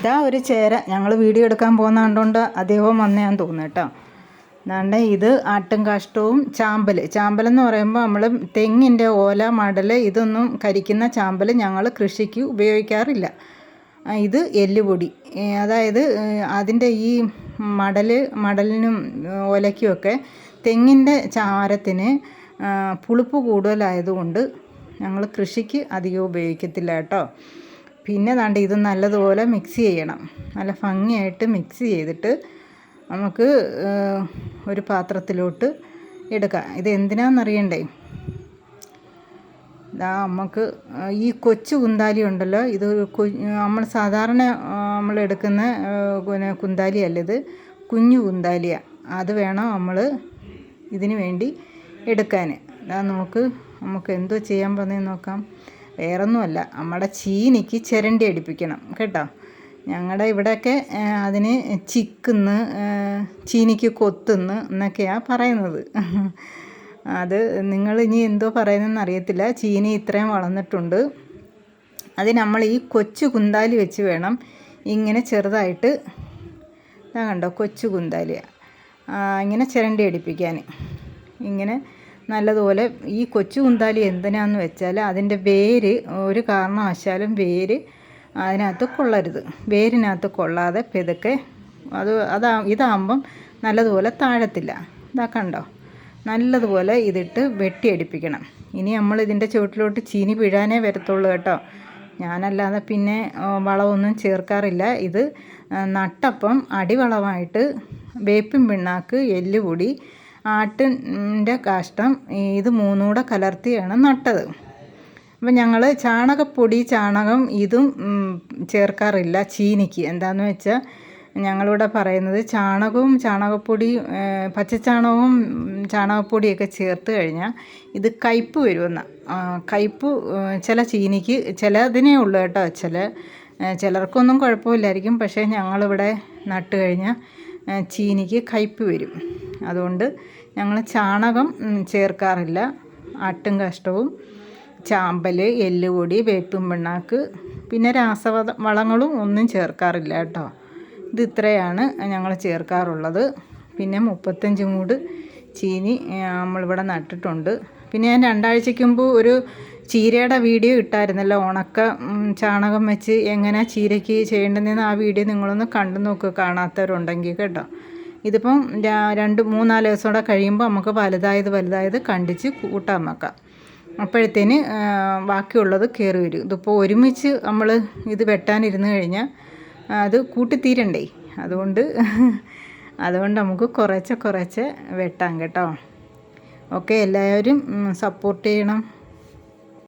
ഇതാ ഒരു ചേര. ഞങ്ങൾ വീഡിയോ എടുക്കാൻ പോകുന്ന കണ്ടുകൊണ്ട് അദ്ദേഹം ഞാൻ തോന്നുന്നു കേട്ടോ. അതാണ്ട് ഇത് ആട്ടും കാഷ്ടവും ചാമ്പൽ എന്ന് പറയുമ്പോൾ നമ്മൾ തെങ്ങിന്റെ ഓല മടൽ ഇതൊന്നും കരിക്കുന്ന ചാമ്പൽ ഞങ്ങൾ കൃഷിക്ക് ഉപയോഗിക്കാറില്ല. ഇത് എല്ലുപൊടി. അതായത് അതിന്റെ ഈ മടൽ മടലിനും ഓലയ്ക്കുമൊക്കെ തെങ്ങിന്റെ ചാരത്തിന് പുളിപ്പ് കൂടുതലായതുകൊണ്ട് ഞങ്ങൾ കൃഷിക്ക് അധികം ഉപയോഗിക്കത്തില്ല കേട്ടോ. പിന്നെ ദാണ്ട് ഇത് നല്ലതുപോലെ മിക്സ് ചെയ്യണം. നല്ല ഭംഗിയായിട്ട് മിക്സ് ചെയ്തിട്ട് നമുക്ക് ഒരു പാത്രത്തിലോട്ട് എടുക്കാം. ഇത് എന്തിനാണെന്നറിയണ്ടേ ഇതാ നമുക്ക് ഈ കൊച്ചു കുന്താലി ഉണ്ടല്ലോ ഇത് നമ്മൾ സാധാരണ നമ്മൾ എടുക്കുന്ന പിന്നെ കുന്താലിയല്ല ഇത് കുഞ്ഞു കുന്താലിയാണ് അത് വേണം നമ്മൾ ഇതിന് വേണ്ടി എടുക്കാൻ നമുക്ക് നമുക്ക് എന്തോ ചെയ്യാൻ പറഞ്ഞു നോക്കാം. വേറൊന്നുമല്ല. നമ്മുടെ ചീനിക്ക് ചിരണ്ടി അടിപ്പിക്കണം. കേട്ടോ? ഞങ്ങളുടെ ഇവിടെയൊക്കെ അതിന് ചിക്കുന്ന് ചീനിക്ക് കൊത്തുന്ന് എന്നൊക്കെയാണ് പറയുന്നത്. അത് നിങ്ങൾ ഇനി എന്തോ പറയുന്നതെന്ന് അറിയത്തില്ല. ചീനി ഇത്രയും വളർന്നിട്ടുണ്ട്. അത് നമ്മൾ ഈ കൊച്ചു കുന്താലി വെച്ച് വേണം ഇങ്ങനെ ചെറുതായിട്ട് ഇതാ കണ്ടോ? കൊച്ചു കുന്താലിയാണ് ഇങ്ങനെ ചിരണ്ടി അടിപ്പിക്കാൻ. ഇങ്ങനെ നല്ലതുപോലെ ഈ കൊച്ചു കുന്താലി എന്തിനാന്ന് വെച്ചാൽ അതിന്റെ വേര് ഒരു കാരണവശാലും വേര് അതിനകത്ത് കൊള്ളരുത്. വേരിനകത്ത് കൊള്ളാതെ പെതുക്കെ അത് അതാ ഇതാകുമ്പം നല്ലതുപോലെ താഴത്തില്ല. ഇതാ കണ്ടോ? നല്ലതുപോലെ ഇതിട്ട് വെട്ടിയടിപ്പിക്കണം. ഇനി നമ്മൾ ഇതിന്റെ ചുവട്ടിലോട്ട് ചീനി പിഴാനേ വരത്തുള്ളൂ കേട്ടോ. ഞാനല്ലാതെ പിന്നെ വളമൊന്നും ചേർക്കാറില്ല. ഇത് നട്ടപ്പം അടിവളമായിട്ട് വേപ്പിൻ പിണ്ണാക്ക് എല്ലുപൊടി ആട്ടിന്റെ കാഷ്ടം ഇത് മൂന്നും കൂടെ കലർത്തിയാണ് നട്ടത്. അപ്പം ഞങ്ങൾ ചാണകപ്പൊടി ചാണകം ഇതും ചേർക്കാറില്ല ചീനിക്ക്. എന്താണെന്ന് വെച്ചാൽ ഞങ്ങളിവിടെ പറയുന്നത് ചാണകവും ചാണകപ്പൊടി പച്ച പച്ചച്ചാണകവും ചാണകപ്പൊടിയൊക്കെ ചേർത്ത് കഴിഞ്ഞാൽ ഇത് കയ്പ്പ് വരുമെന്ന്. കയ്പ്പ് ചില ചീനിക്ക് ചിലതിനേ ഉള്ളൂ കേട്ടോ ചില ചിലർക്കൊന്നും കുഴപ്പമില്ലായിരിക്കും. പക്ഷേ ഞങ്ങളിവിടെ നട്ട് കഴിഞ്ഞാൽ ചീനിക്ക് കയ്പ്പ് വരും. അതുകൊണ്ട് ഞങ്ങൾ ചാണകം ചേർക്കാറില്ല. ആട്ടും കഷ്ടവും ചാമ്പൽ എല്ലുപൊടി വേപ്പും പിണ്ണാക്ക് പിന്നെ രാസവള വളങ്ങളും ഒന്നും ചേർക്കാറില്ല കേട്ടോ. ഇത് ഇത്രയാണ് ഞങ്ങൾ ചേർക്കാറുള്ളത്. പിന്നെ മുപ്പത്തഞ്ച് മൂട് ചീനി നമ്മളിവിടെ നട്ടിട്ടുണ്ട്. പിന്നെ ഞാൻ രണ്ടാഴ്ചയ്ക്ക് മുമ്പ് ഒരു ചീരയുടെ വീഡിയോ ഇട്ടായിരുന്നല്ലോ. ഉണക്ക ചാണകം വെച്ച് എങ്ങനെ ചീരയ്ക്ക് ചെയ്യേണ്ടതെന്ന് ആ വീഡിയോ നിങ്ങളൊന്ന് കണ്ടു നോക്കുക കാണാത്തവരുണ്ടെങ്കിൽ കേട്ടോ. ഇതിപ്പം രണ്ട് മൂന്നാൽ ദിവസം കൂടെ കഴിയുമ്പോൾ നമുക്ക് വലുതായത് വലുതായത് കണ്ടിച്ച് കൂട്ടാൻ വെക്കാം. അപ്പോഴത്തേന് ബാക്കിയുള്ളത് കയറി വരും. ഇതിപ്പോൾ ഒരുമിച്ച് നമ്മൾ ഇത് വെട്ടാനിരുന്ന് കഴിഞ്ഞാൽ അത് കൂട്ടിത്തീരണ്ടേ? അതുകൊണ്ട് അതുകൊണ്ട് നമുക്ക് കുറേച്ചെ കുറേച്ചെ വെട്ടാം കേട്ടോ. ഓക്കെ എല്ലാവരും സപ്പോർട്ട് ചെയ്യണം.